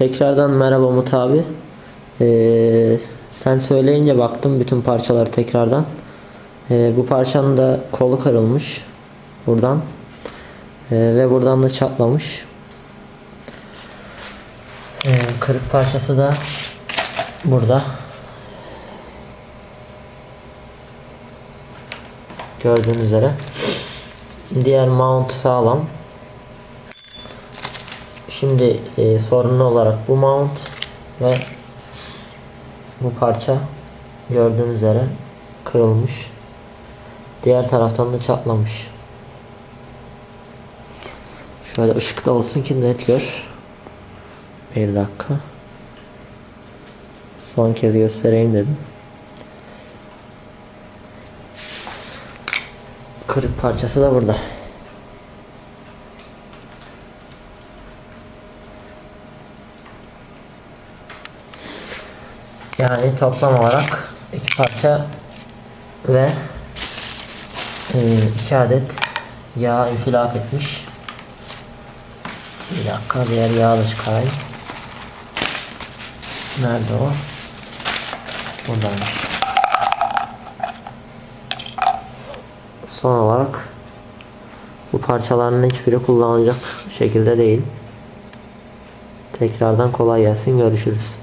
Tekrardan merhaba Umut abi. Ee, sen söyleyince baktım bütün parçaları tekrardan. Ee, bu parçanın da kolu kırılmış. Buradan. Ee, ve buradan da çatlamış. Ee, kırık parçası da burada. Gördüğünüz üzere. Diğer mount sağlam. Şimdi e, sorunlu olarak bu mount ve bu parça gördüğünüz üzere kırılmış. Diğer taraftan da çatlamış. Şöyle ışıkta olsun ki net gör. Bir dakika. Son kez göstereyim dedim. Kırık parçası da burada. Yani toplam olarak iki parça ve e, iki adet yağ infilak etmiş. Bir dakika diğer yağı da çıkarayım. Nerede o? Buradaymış. Son olarak bu parçaların hiçbiri kullanılacak şekilde değil. Tekrardan kolay gelsin görüşürüz.